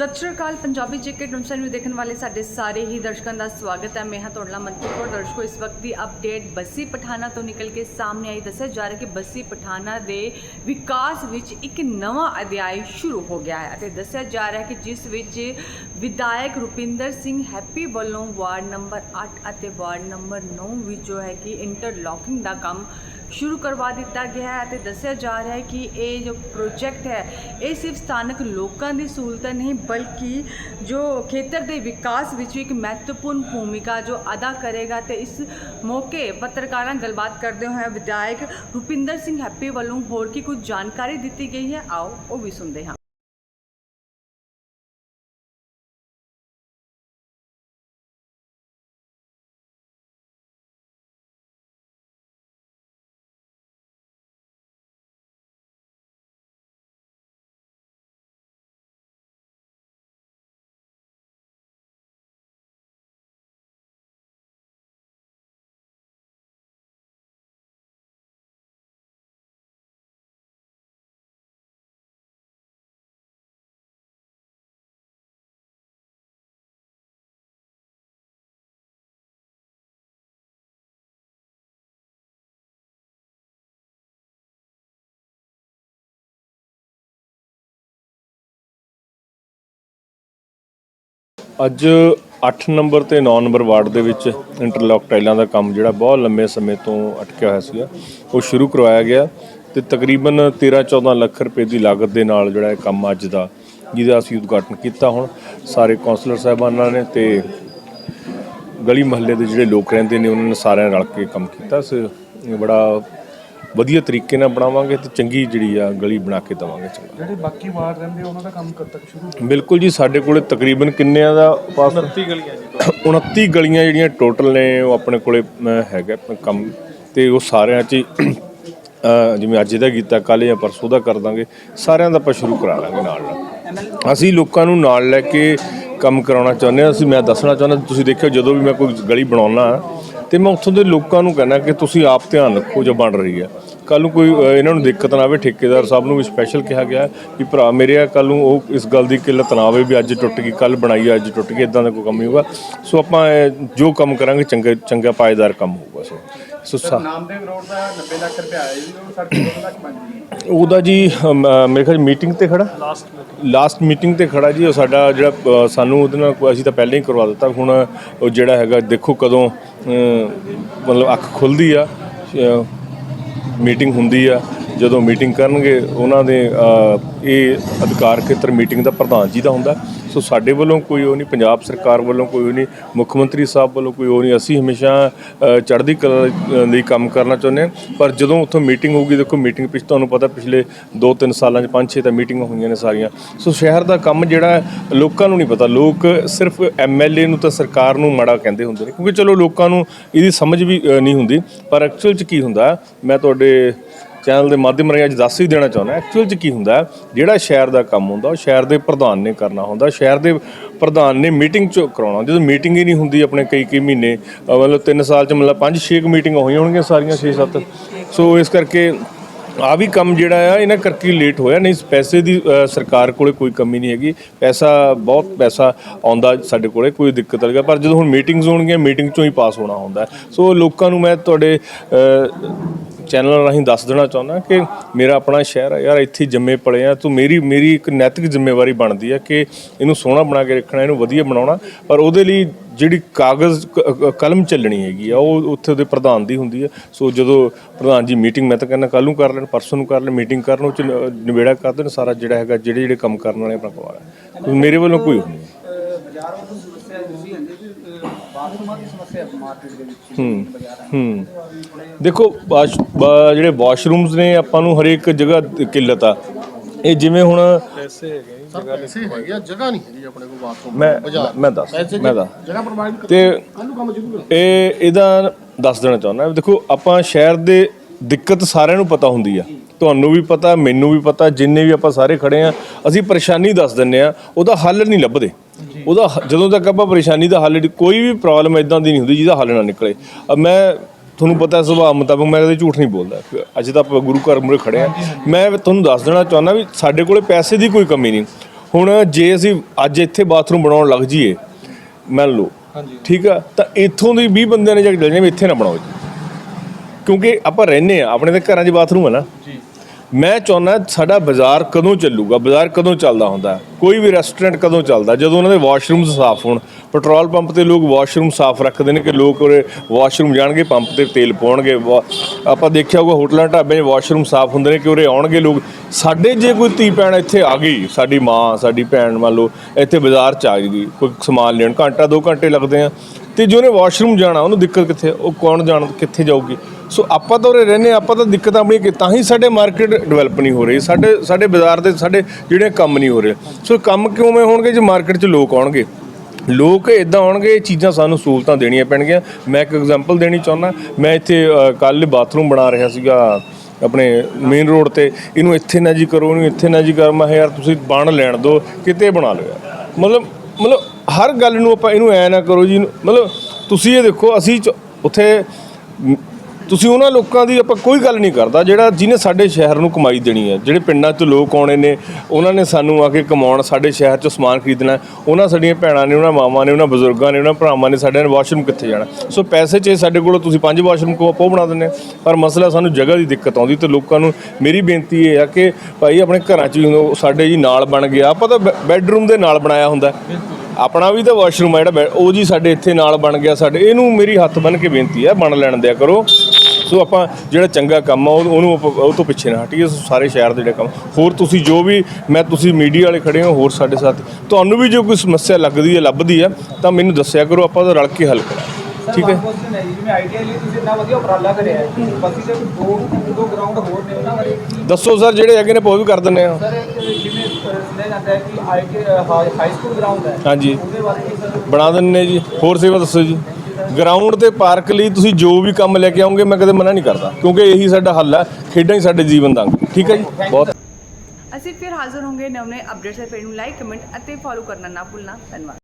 ਸਤਿ ਸ਼੍ਰੀ ਅਕਾਲ, ਪੰਜਾਬੀ ਜੇਕੇ ਟੁੰਸਨ ਨੂੰ ਦੇਖਣ ਵਾਲੇ ਸਾਡੇ ਸਾਰੇ ਹੀ ਦਰਸ਼ਕਾਂ ਦਾ ਸਵਾਗਤ ਹੈ। ਮੈਂ ਹਾਂ ਤੁਹਾਡਾ ਨਾਲ ਮਨਪ੍ਰੀਤ ਕੌਰ। ਦਰਸ਼ਕੋ, ਇਸ ਵਕਤ ਦੀ ਅਪਡੇਟ ਬੱਸੀ ਪਠਾਣਾ ਤੋਂ ਨਿਕਲ ਕੇ ਸਾਹਮਣੇ ਆਈ। ਦੱਸਿਆ ਜਾ ਰਿਹਾ ਕਿ ਬੱਸੀ ਪਠਾਣਾ ਦੇ ਵਿਕਾਸ ਵਿੱਚ ਇੱਕ ਨਵਾਂ ਅਧਿਆਇ ਸ਼ੁਰੂ ਹੋ ਗਿਆ ਹੈ ਅਤੇ ਦੱਸਿਆ ਜਾ ਰਿਹਾ ਕਿ ਜਿਸ ਵਿੱਚ ਵਿਧਾਇਕ ਰੁਪਿੰਦਰ ਸਿੰਘ ਹੈਪੀ ਵੱਲੋਂ ਵਾਰਡ ਨੰਬਰ 8 ਅਤੇ ਵਾਰਡ ਨੰਬਰ 9 ਵਿੱਚ ਜੋ ਹੈ ਕਿ ਇੰਟਰਲੌਕਿੰਗ ਦਾ ਕੰਮ ਸ਼ੁਰੂ ਕਰਵਾ ਦਿੱਤਾ ਗਿਆ ਹੈ ਅਤੇ ਦੱਸਿਆ ਜਾ ਰਿਹਾ ਹੈ ਕਿ ਇਹ ਜੋ ਪ੍ਰੋਜੈਕਟ ਹੈ, ਇਹ ਸਿਰਫ ਸਥਾਨਕ ਲੋਕਾਂ ਦੀ ਸਹੂਲਤ ਨਹੀਂ, ਬਲਕਿ ਜੋ ਖੇਤਰ ਦੇ ਵਿਕਾਸ ਵਿੱਚ ਵੀ ਇੱਕ ਮਹੱਤਵਪੂਰਨ ਭੂਮਿਕਾ ਜੋ ਅਦਾ ਕਰੇਗਾ ਤੇ ਇਸ ਮੌਕੇ ਪੱਤਰਕਾਰਾਂ ਗੱਲਬਾਤ ਕਰਦੇ ਹੋਏ ਵਿਧਾਇਕ ਰੁਪਿੰਦਰ ਸਿੰਘ ਹੈਪੀ ਵੱਲੋਂ ਹੋਰ ਕੀ ਕੁਝ ਜਾਣਕਾਰੀ ਦਿੱਤੀ ਗਈ ਹੈ, ਆਓ ਉਹ ਵੀ ਸੁਣਦੇ ਹਾਂ। ਅੱਜ 8 ਨੰਬਰ ਤੇ 9 ਨੰਬਰ ਵਾਰਡ ਦੇ ਵਿੱਚ ਇੰਟਰਲੌਕ ਟਾਈਲਾਂ ਦਾ ਕੰਮ ਜਿਹੜਾ ਬਹੁਤ ਲੰਮੇ ਸਮੇਂ ਤੋਂ ਅਟਕਿਆ ਹੋਇਆ ਸੀਗਾ, ਉਹ ਸ਼ੁਰੂ ਕਰਵਾਇਆ ਗਿਆ ਤੇ ਤਕਰੀਬਨ 13-14 ਲੱਖ ਰੁਪਏ ਦੀ ਲਾਗਤ ਦੇ ਨਾਲ ਜਿਹੜਾ ਇਹ ਕੰਮ ਅੱਜ ਦਾ, ਜਿਹਦਾ ਅਸੀਂ ਉਦਘਾਟਨ ਕੀਤਾ ਹੁਣ। ਸਾਰੇ ਕਾਉਂਸਲਰ ਸਾਹਿਬਾਨਾਂ ਨੇ ਤੇ ਗਲੀ ਮਹੱਲੇ ਦੇ ਜਿਹੜੇ ਲੋਕ ਰਹਿੰਦੇ ਨੇ, ਉਹਨਾਂ ਨੇ ਸਾਰਿਆਂ ਰਲ ਕੇ ਕੰਮ ਕੀਤਾ। ਸੋ ਬੜਾ ਵਧੀਆ ਤਰੀਕੇ ਨਾਲ ਬਣਾਵਾਂਗੇ ਤੇ ਚੰਗੀ ਜਿਹੜੀ ਆ ਗਲੀ ਬਣਾ ਕੇ ਦਵਾਂਗੇ ਚੰਗਾ। ਜਿਹੜੇ ਬਾਕੀ ਵਾਰਡ ਰਹਿੰਦੇ ਉਹਨਾਂ ਦਾ ਕੰਮ ਕਦ ਤੱਕ ਸ਼ੁਰੂ ਬਿਲਕੁਲ ਜੀ ਸਾਡੇ ਕੋਲੇ ਤਕਰੀਬਨ ਕਿੰਨਿਆਂ ਦਾ ਪਾਸ 29 ਗਲੀਆਂ ਜੀ 29 ਗਲੀਆਂ ਜਿਹੜੀਆਂ ਟੋਟਲ ਨੇ ਉਹ ਆਪਣੇ ਕੋਲੇ ਹੈਗਾ ਕੰਮ। ਤੇ ਉਹ ਸਾਰਿਆਂ 'ਚ ਜਿਵੇਂ ਅੱਜ ਇਹਦਾ ਕੀਤਾ ਕੱਲ ਜਾਂ ਪਰਸੋਂ ਦਾ ਕਰ ਦਾਂਗੇ ਸਾਰਿਆਂ ਦਾ ਆਪਾਂ ਸ਼ੁਰੂ ਕਰਾ ਲਾਂਗੇ ਨਾਲ ਨਾਲ। ਅਸੀਂ ਲੋਕਾਂ ਨੂੰ ਨਾਲ ਲੈ ਕੇ ਕੰਮ ਕਰਾਉਣਾ ਚਾਹੁੰਦੇ ਹਾਂ। ਅਸੀਂ ਮੈਂ ਦੱਸਣਾ ਚਾਹੁੰਦਾ ਤੁਸੀਂ ਦੇਖਿਓ ਜਦੋਂ ਵੀ ਮੈਂ ਕੋਈ ਗਲੀ ਬਣਾਉਣਾ ਤੇ ਮੈਂ ਉੱਥੋਂ ਦੇ ਲੋਕਾਂ ਨੂੰ ਕਹਿੰਦਾ ਕਿ ਤੁਸੀਂ ਆਪ ਧਿਆਨ ਰੱਖੋ ਜੋ ਬਣ ਰਹੀ ਹੈ। ਕੱਲ ਨੂੰ ਕੋਈ ਇਹਨਾਂ ਨੂੰ ਦਿੱਕਤ ਨਾ ਆਵੇ ਠੇਕੇਦਾਰ ਸਾਹਿਬ ਨੂੰ ਵੀ ਸਪੈਸ਼ਲ ਕਿਹਾ ਗਿਆ ਕਿ ਭਰਾ ਮੇਰੇ ਆ ਕੱਲ ਨੂੰ ਉਹ ਇਸ ਗੱਲ ਦੀ ਕਿੱਲਤ ਨਾ ਆਵੇ ਵੀ ਅੱਜ ਟੁੱਟ ਗਈ ਕੱਲ ਬਣਾਈ ਆ, ਅੱਜ ਟੁੱਟ ਗਈ ਇਦਾਂ ਦਾ ਕੋਈ ਕੰਮ ਨਹੀਂ ਹੋਊਗਾ। ਸੋ ਆਪਾਂ ਜੋ ਕੰਮ ਕਰਾਂਗੇ ਚੰਗਾ ਚੰਗਾ ਪਾਏਦਾਰ ਕੰਮ ਹੋਊਗਾ ਸੋ ਸੋ ਸਾ- ਨਾਮਦੇਵ ਰੋਡ ਦਾ 90 ਲੱਖ ਰੁਪਏ ਆਇਆ ਜੀ ਉਹ ਸੜਕ 2 ਲੱਖ ਬਣ ਗਈ ਉਹਦਾ ਜੀ ਅਮ, ਮੇਰੇ ਖਿਆਲ ਮੀਟਿੰਗ ਤੇ ਖੜਾ? ਲਾਸਟ ਲਾਸਟ ਮੀਟਿੰਗ ਤੇ ਖੜਾ ਜੀ ਉਹ ਸਾਡਾ ਜਿਹੜਾ ਅ, ਸਾਨੂੰ ਉਹਦੇ ਨਾਲ ਕੋਈ- ਅਸੀਂ ਤਾਂ ਪਹਿਲਾਂ ਹੀ ਕਰਵਾ ਦਿੱਤਾ। ਹੁਣ ਉਹ ਜਿਹੜਾ ਹੈਗਾ ਦੇਖੋ ਕਦੋਂ ਅ, ਮਤਲਬ ਅੱਖ ਖੁੱਲਦੀ ਆ ਮੀਟਿੰਗ ਹੁੰਦੀ ਆ। ਜਦੋਂ ਮੀਟਿੰਗ ਕਰਨਗੇ, ਉਹਨਾਂ ਦੇ ਇਹ ਅਧਿਕਾਰ ਖੇਤਰ ਮੀਟਿੰਗ ਦਾ ਪ੍ਰਧਾਨ ਜੀ ਦਾ ਹੁੰਦਾ। ਸੋ ਸਾਡੇ ਵੱਲੋਂ ਕੋਈ ਉਹ ਨਹੀਂ, ਪੰਜਾਬ ਸਰਕਾਰ ਵੱਲੋਂ ਕੋਈ ਉਹ ਨਹੀਂ, ਮੁੱਖ ਮੰਤਰੀ ਸਾਹਿਬ ਵੱਲੋਂ ਕੋਈ ਉਹ ਨਹੀਂ। ਅਸੀਂ ਹਮੇਸ਼ਾ ਚੜ੍ਹਦੀ ਕਲਾ ਲਈ ਕੰਮ ਕਰਨਾ ਚਾਹੁੰਦੇ ਹਾਂ। ਪਰ ਜਦੋਂ ਉੱਥੋਂ ਮੀਟਿੰਗ ਹੋਊਗੀ, ਦੇਖੋ ਮੀਟਿੰਗ ਪਿਛ ਤੁਹਾਨੂੰ ਪਤਾ ਪਿਛਲੇ 2-3 ਸਾਲਾਂ 'ਚ 5-6 ਤਾਂ ਮੀਟਿੰਗਾਂ ਹੋਈਆਂ ਨੇ ਸਾਰੀਆਂ। ਸੋ ਸ਼ਹਿਰ ਦਾ ਕੰਮ ਜਿਹੜਾ, ਲੋਕਾਂ ਨੂੰ ਨਹੀਂ ਪਤਾ। ਲੋਕ ਸਿਰਫ ਐਮਐਲਏ ਨੂੰ ਤਾਂ ਸਰਕਾਰ ਨੂੰ ਮਾੜਾ ਕਹਿੰਦੇ ਹੁੰਦੇ ਨੇ। ਕਿਉਂਕਿ ਚਲੋ ਲੋਕਾਂ ਨੂੰ ਇਹਦੀ ਸਮਝ ਵੀ ਨਹੀਂ ਹੁੰਦੀ। ਪਰ ਐਕਚੁਅਲ 'ਚ ਕੀ ਹੁੰਦਾ? ਮੈਂ ਤੁਹਾਡੇ ਚੈਨਲ ਦੇ ਮਾਧਿਅਮ ਰਾਹੀਂ ਅੱਜ ਦੱਸ ਹੀ ਦੇਣਾ ਚਾਹੁੰਦਾ ਐਕਚੁਅਲ 'ਚ ਕੀ ਹੁੰਦਾ ਜਿਹੜਾ ਸ਼ਹਿਰ ਦਾ ਕੰਮ ਹੁੰਦਾ, ਉਹ ਸ਼ਹਿਰ ਦੇ ਪ੍ਰਧਾਨ ਨੇ ਕਰਨਾ ਹੁੰਦਾ। ਸ਼ਹਿਰ ਦੇ ਪ੍ਰਧਾਨ ਨੇ ਮੀਟਿੰਗ 'ਚ ਕਰਾਉਣਾ ਜਦੋਂ ਮੀਟਿੰਗ ਹੀ ਨਹੀਂ ਹੁੰਦੀ ਆਪਣੇ ਕਈ ਕਈ ਮਹੀਨੇ ਮਤਲਬ 3 ਸਾਲ 'ਚ ਮਤਲਬ 5-6 ਮੀਟਿੰਗਾਂ ਹੋਈਆਂ ਹੋਣਗੀਆਂ ਸਾਰੀਆਂ 6-7 ਸੋ ਇਸ ਕਰਕੇ ਆ ਵੀ ਕੰਮ ਜਿਹੜਾ ਆ, ਇਹਨਾਂ ਕਰਕੇ ਲੇਟ ਹੋਇਆ। ਨਹੀਂ, ਪੈਸੇ ਦੀ ਸਰਕਾਰ ਕੋਲੇ ਕੋਈ ਕਮੀ ਨਹੀਂ ਹੈਗੀ। ਪੈਸਾ, ਬਹੁਤ ਪੈਸਾ ਆਉਂਦਾ ਸਾਡੇ ਕੋਲੇ, ਕੋਈ ਦਿੱਕਤ ਨਹੀਂ ਪਰ ਜਦੋਂ ਹੁਣ ਮੀਟਿੰਗਸ ਹੋਣਗੀਆਂ, ਮੀਟਿੰਗ ਚੋਂ ਹੀ ਪਾਸ ਹੋਣਾ ਹੁੰਦਾ। ਸੋ ਲੋਕਾਂ ਨੂੰ ਮੈਂ ਤੁਹਾਡੇ ਚੈਨਲ ਰਾਹੀਂ ਦੱਸ ਦੇਣਾ ਚਾਹੁੰਦਾ ਕਿ ਮੇਰਾ ਆਪਣਾ ਸ਼ਹਿਰ ਹੈ ਯਾਰ ਇੱਥੇ ਜੰਮੇ ਪਲੇ ਆ। ਤੂੰ ਮੇਰੀ ਮੇਰੀ ਇੱਕ ਨੈਤਿਕ ਜ਼ਿੰਮੇਵਾਰੀ ਬਣਦੀ ਹੈ ਕਿ ਇਹਨੂੰ ਸੋਹਣਾ ਬਣਾ ਕੇ ਰੱਖਣਾ, ਇਹਨੂੰ ਵਧੀਆ ਬਣਾਉਣਾ। ਪਰ ਉਹਦੇ ਲਈ ਜਿਹੜੀ ਕਾਗਜ਼ ਕਲਮ ਚੱਲਣੀ ਹੈਗੀ ਆ, ਉਹ ਉੱਥੇ ਉਹਦੇ ਪ੍ਰਧਾਨ ਦੀ ਹੁੰਦੀ ਹੈ ਸੋ ਜਦੋਂ ਪ੍ਰਧਾਨ ਜੀ ਮੀਟਿੰਗ ਮੈਂ ਤਾਂ ਕਹਿੰਦਾ ਕੱਲ ਨੂੰ ਕਰ ਲੈਣ, ਪਰਸੋਂ ਨੂੰ ਕਰ ਲੈਣ ਮੀਟਿੰਗ ਕਰਨ, ਉਹ ਚ ਨਿਬੇੜਾ ਕਰ ਦੇਣ ਸਾਰਾ ਜਿਹੜਾ ਹੈਗਾ ਜਿਹੜੇ ਜਿਹੜੇ ਕੰਮ ਕਰਨ ਵਾਲੇ ਆਪਣਾ ਕਰਵਾ ਲੈਣ ਮੇਰੇ ਵੱਲੋਂ ਕੋਈ ਨਹੀਂ। ਬਾਜ਼ਾਰ ਉਹ ਸਮੱਸਿਆ ਦੂਸਰੀ ਹੁੰਦੀ ਕਿ ਬਾਥਰੂਮਾਂ ਦੀ ਸਮੱਸਿਆ ਮਾਰਕੀਟ ਦੇ ਵਿੱਚ ਹੂੰ ਹੂੰ। ਦੇਖੋ ਵਾਸ਼ ਵਾ- ਜਿਹੜੇ ਵਾਸ਼ਰੂਮਸ ਨੇ ਆਪਾਂ ਨੂੰ ਹਰੇਕ ਜਗ੍ਹਾ ਕਿੱਲਤ ਆ। ਇਹ ਜਿਵੇਂ ਹੁਣ ਪੈਸੇ ਹੈਗੇ ਆ ਜਗ੍ਹਾ ਨਹੀਂ ਹੈਗੀ ਆਪਣੇ ਕੋਲ ਬਾਥਰੂਮ ਮੈਂ ਮੈਂ ਦੱਸ ਮੈਂ ਦੱਸ। ਜਗ੍ਹਾ ਪ੍ਰੋਵਾਈਡ ਤੇ ਕੱਲੂ ਕੰਮ ਇਹ ਇਹਦਾ ਦੱਸ ਦੇਣਾ ਚਾਹੁੰਦਾ। ਦੇਖੋ ਆਪਾਂ ਸ਼ਹਿਰ ਦੇ ਦਿੱਕਤ ਸਾਰਿਆਂ ਨੂੰ ਪਤਾ ਹੁੰਦੀ ਆ। ਤੁਹਾਨੂੰ ਵੀ ਪਤਾ ਮੈਨੂੰ ਵੀ ਪਤਾ ਜਿੰਨੇ ਵੀ ਆਪਾਂ ਸਾਰੇ ਖੜੇ ਆ ਅਸੀਂ ਪਰੇਸ਼ਾਨੀ ਦੱਸ ਦਿੰਨੇ ਆ ਉਹਦਾ ਹੱਲ ਨਹੀਂ ਲੱਭਦੇ। ਉਹਦਾ ਜਦੋਂ ਤੱਕ ਆਪਾਂ ਪਰੇਸ਼ਾਨੀ ਦਾ ਹੱਲ ਕੋਈ ਵੀ ਪ੍ਰੋਬਲਮ ਇਦਾਂ ਦੀ ਨਹੀਂ ਹੁੰਦੀ ਜਿਹਦਾ ਹੱਲ ਨਾ ਨਿਕਲੇ। ਮੈਂ ਤੁਹਾਨੂੰ ਪਤਾ ਸੁਭਾਅ ਮੁਤਾਬਕ ਮੈਂ ਕਦੇ ਝੂਠ ਨਹੀਂ ਬੋਲਦਾ। ਅੱਜ ਤਾਂ ਆਪਾਂ ਗੁਰੂ ਘਰ ਮੁਰੇ ਖੜੇ ਆ ਮੈਂ ਤੁਹਾਨੂੰ ਦੱਸ ਦੇਣਾ ਚਾਹੁੰਦਾ ਵੀ ਸਾਡੇ ਕੋਲੇ ਪੈਸੇ ਦੀ ਕੋਈ ਕਮੀ ਨਹੀਂ। ਹੁਣ ਜੇ ਅਸੀਂ ਅੱਜ ਇੱਥੇ ਬਾਥਰੂਮ ਬਣਾਉਣ ਲੱਗ ਜਾਈਏ ਮੰਨ ਲਓ ਠੀਕ ਆ ਤਾਂ ਇੱਥੋਂ ਦੇ 20 ਬੰਦਿਆਂ ਨੇ ਜਾ ਕੇ ਚੱਲ ਜਾਣਾ ਇੱਥੇ ਨਾ ਬਣਾਓ ਕਿਉਂਕਿ ਆਪਾਂ ਰਹਿੰਦੇ ਆ ਆਪਣੇ ਦੇ ਘਰਾਂ 'ਚ ਬਾਥਰੂਮ ਹੈ ਨਾ। ਜੀ। ਮੈਂ ਚਾਹੁੰਦਾ ਸਾਡਾ ਬਾਜ਼ਾਰ ਕਦੋਂ ਚੱਲੂਗਾ? ਬਾਜ਼ਾਰ ਕਦੋਂ ਚੱਲਦਾ ਹੁੰਦਾ? ਕੋਈ ਵੀ ਰੈਸਟੋਰੈਂਟ ਕਦੋਂ ਚੱਲਦਾ? ਜਦੋਂ ਉਹਨਾਂ ਦੇ ਵਾਸ਼ਰੂਮਸ ਸਾਫ਼ ਹੋਣ ਪੈਟਰੋਲ ਪੰਪ ਤੇ ਲੋਕ ਵਾਸ਼ਰੂਮ ਸਾਫ਼ ਰੱਖਦੇ ਨੇ ਕਿ ਲੋਕ ਉਰੇ ਵਾਸ਼ਰੂਮ ਜਾਣਗੇ ਪੰਪ ਤੇ ਤੇਲ ਪਾਉਣਗੇ। ਵਾ- ਆਪਾਂ ਦੇਖਿਆ ਹੋਊਗਾ ਹੋਟਲਾਂ ਢਾਬਿਆਂ 'ਚ ਵਾਸ਼ਰੂਮ ਸਾਫ਼ ਹੁੰਦੇ ਨੇ ਕਿ ਉਰੇ ਆਉਣਗੇ ਲੋਕ। ਸਾਡੇ ਜੇ ਕੋਈ ਧੀ ਭੈਣ ਇੱਥੇ ਆ ਗਈ, ਸਾਡੀ ਮਾਂ, ਸਾਡੀ ਭੈਣ ਮੰਨ ਲਓ, ਇੱਥੇ ਬਾਜ਼ਾਰ 'ਚ ਆ ਗਈ, ਕੋਈ ਸਮਾਨ ਲੈਣ, ਘੰਟਾ, ਦੋ ਘੰਟੇ ਲੱਗਦੇ ਆ। ਤੇ ਜੇ ਉਹਨੇ ਵਾਸ਼ਰੂਮ ਜਾਣਾ, ਉਹਨੂੰ ਦਿੱਕਤ ਕਿੱਥੇ ਆ? ਉਹ ਕੌਣ ਜਾਣ, ਕਿੱਥੇ ਜਾਊਗੀ? ਸੋ ਆਪਾਂ ਤਾਂ ਉਰੇ ਰਹਿੰਦੇ ਹਾਂ, ਆਪਾਂ ਤਾਂ ਦਿੱਕਤ ਆਪਣੀ ਕਿ ਤਾਂ ਹੀ ਸਾਡੇ ਮਾਰਕੀਟ ਡਿਵੈਲਪ ਨਹੀਂ ਹੋ ਰਹੀ। ਸਾਡੇ ਸਾਡੇ ਬਾਜ਼ਾਰ ਦੇ ਸਾਡੇ ਜਿਹੜੇ ਕੰਮ ਨਹੀਂ ਹੋ ਰਹੇ। ਸੋ ਕੰਮ ਕਿਉਂ ਹੋਣਗੇ ਜੇ ਮਾਰਕੀਟ 'ਚ ਲੋਕ ਆਉਣਗੇ? ਲੋਕ ਇਦਾਂ ਆਉਣਗੇ ਇਹ ਚੀਜ਼ਾਂ ਸਾਨੂੰ ਸਹੂਲਤਾਂ ਦੇਣੀਆਂ ਪੈਣਗੀਆਂ। ਮੈਂ ਇੱਕ ਐਗਜ਼ਾਮਪਲ ਦੇਣੀ ਚਾਹੁੰਦਾ। ਮੈਂ ਇੱਥੇ ਕੱਲ ਬਾਥਰੂਮ ਬਣਾ ਰਿਹਾ ਸੀਗਾ ਆਪਣੇ ਮੇਨ ਰੋਡ ਤੇ। ਇਹਨੂੰ ਇੱਥੇ ਨਾ ਜੀ ਕਰੋ ਇਹਨੂੰ ਇੱਥੇ ਨਾ ਜੀ ਕਰ। ਮੈਂ ਕਿਹਾ ਯਾਰ ਤੁਸੀਂ ਬਣ ਲੈਣ ਦਿਓ ਕਿਤੇ ਬਣਾ ਲਓ ਮਤਲਬ ਮਤਲਬ ਹਰ ਗੱਲ ਨੂੰ ਆਪਾਂ ਇਹਨੂੰ ਐ ਨਾ ਕਰੋ ਜੀ। ਮਤਲਬ ਤੁਸੀਂ ਇਹ ਦੇਖੋ ਅਸੀਂ ਚ- ਉੱਥੇ ਤੁਸੀਂ ਉਹਨਾਂ ਲੋਕਾਂ ਦੀ ਆਪਾਂ ਕੋਈ ਗੱਲ ਨਹੀਂ ਕਰਦਾ, ਜਿਹੜਾ ਜਿਹਨੇ ਸਾਡੇ ਸ਼ਹਿਰ ਨੂੰ ਕਮਾਈ ਦੇਣੀ ਹੈ, ਜਿਹੜੇ ਪਿੰਡਾਂ 'ਚ ਲੋਕ ਆਉਣੇ ਨੇ, ਉਹਨਾਂ ਨੇ ਸਾਨੂੰ ਆ ਕੇ ਕਮਾਉਣ, ਸਾਡੇ ਸ਼ਹਿਰ 'ਚ ਸਮਾਨ ਖਰੀਦਣਾ, ਉਹਨਾਂ ਸਾਡੀਆਂ ਭੈਣਾਂ ਨੇ, ਉਹਨਾਂ ਮਾਵਾਂ ਨੇ, ਉਹਨਾਂ ਬਜ਼ੁਰਗਾਂ ਨੇ, ਉਹਨਾਂ ਭਰਾਵਾਂ ਨੇ ਸਾਡੇ ਨੇ ਵਾਸ਼ਰੂਮ ਕਿੱਥੇ ਜਾਣਾ ਸੋ ਪੈਸੇ 'ਚ ਸਾਡੇ ਕੋਲ ਤੁਸੀਂ ਪੰਜ ਵਾਸ਼ਰੂਮ ਕੋ ਆਪੋ ਬਣਾ ਦਿੰਦੇ ਹਾਂ। ਪਰ ਮਸਲਾ ਸਾਨੂੰ ਜਗ੍ਹਾ ਦੀ ਦਿੱਕਤ ਆਉਂਦੀ ਤੇ ਲੋਕਾਂ ਨੂੰ ਮੇਰੀ ਬੇਨਤੀ ਇਹ ਆ ਕਿ ਭਾਈ ਆਪਣੇ ਘਰਾਂ 'ਚ ਵੀ ਸਾਡੇ ਜੀ ਨਾਲ ਬਣ ਗਿਆ ਆਪਾਂ ਤਾਂ ਬੈ- ਬੈੱਡਰੂਮ ਦੇ ਨਾਲ ਬਣਾਇਆ ਹੁੰਦਾ ਹੈ। ਆਪਣਾ ਵੀ ਤਾਂ ਵਾਸ਼ਰੂਮ ਆ ਜਿਹੜਾ ਉਹ ਜੀ ਸਾਡੇ ਇੱਥੇ ਨਾਲ ਬਣ ਗਿਆ ਸਾਡੇ। ਇਹਨੂੰ ਮੇਰੀ ਹੱਥ ਬੰਨ ਕੇ ਬੇਨਤੀ ਹੈ ਬਣ ਲੈਣ ਦਿਆ ਕਰੋ। ਸੋ ਆਪਾਂ ਜਿਹੜਾ ਚੰਗਾ ਕੰਮ ਆ ਉਹ- ਉਹਨੂੰ ਉਹ ਤੋਂ ਪਿੱਛੇ ਨਾ ਹਟੀਏ ਸਾਰੇ ਸ਼ਹਿਰ ਦੇ ਜਿਹੜੇ ਕੰਮ। ਹੋਰ ਤੁਸੀਂ ਜੋ ਵੀ ਮੈਂ ਤੁਸੀਂ ਮੀਡੀਆ ਵਾਲੇ ਖੜੇ ਹੋ ਹੋਰ ਸਾਡੇ ਸਾਥ। ਤੁਹਾਨੂੰ ਵੀ ਜੋ ਕੋਈ ਸਮੱਸਿਆ ਲੱਗਦੀ ਹੈ ਲੱਭਦੀ ਹੈ ਤਾਂ ਮੈਨੂੰ ਦੱਸਿਆ ਕਰੋ ਆਪਾਂ ਉਹਦਾ ਰਲ ਕੇ ਹੱਲ ਕਰਾਂਗੇ। ਠੀਕ ਹੈ? ਹੈ ਹੈ ਦੱਸੋ ਸਰ ਜਿਹੜੇ ਹੈਗੇ ਨੇ ਉਹ ਵੀ ਕਰ ਦਿੰਦੇ ਆ ਸੁਣਿਆ ਜਾਂਦਾ ਹੈ ਕਿ ਆਈਟੀ ਹਾਈ ਸਕੂਲ ਗਰਾਊਂਡ ਹੈ। ਹਾਂਜੀ। ਉਹਦੇ ਬਾਰੇ ਕੀ ਸਰ ਬਣਾ ਦਿੰਦੇ ਜੀ। ਹੋਰ ਸੇਵਾ ਦੱਸੋ ਜੀ। ਗਰਾਊਂਡ ਤੇ ਪਾਰਕ ਲਈ ਤੁਸੀਂ ਜੋ ਵੀ ਕੰਮ ਲੈ ਕੇ ਆਓਗੇ ਮੈਂ ਕਦੇ ਮਨਾ ਨਹੀਂ ਕਰਦਾ। ਕਿਉਂਕਿ ਇਹੀ ਸਾਡਾ ਹੱਲ ਹੈ। ਖੇਡਾਂ ਹੀ ਸਾਡੇ ਜੀਵਨ ਦਾ ਅੰਗ। ਠੀਕ ਹੈ ਜੀ? ਬਹੁਤ ਅਸੀਂ ਫਿਰ ਹਾਜ਼ਰ ਹੋਵਾਂਗੇ ਨਵੇਂ ਅਪਡੇਟਸ ਨੂੰ ਲਾਈਕ ਕਮੈਂਟ ਅਤੇ ਫੋਲੋ ਕਰਨਾ ਨਾ ਭੁੱਲਣਾ। ਧੰਨਵਾਦ।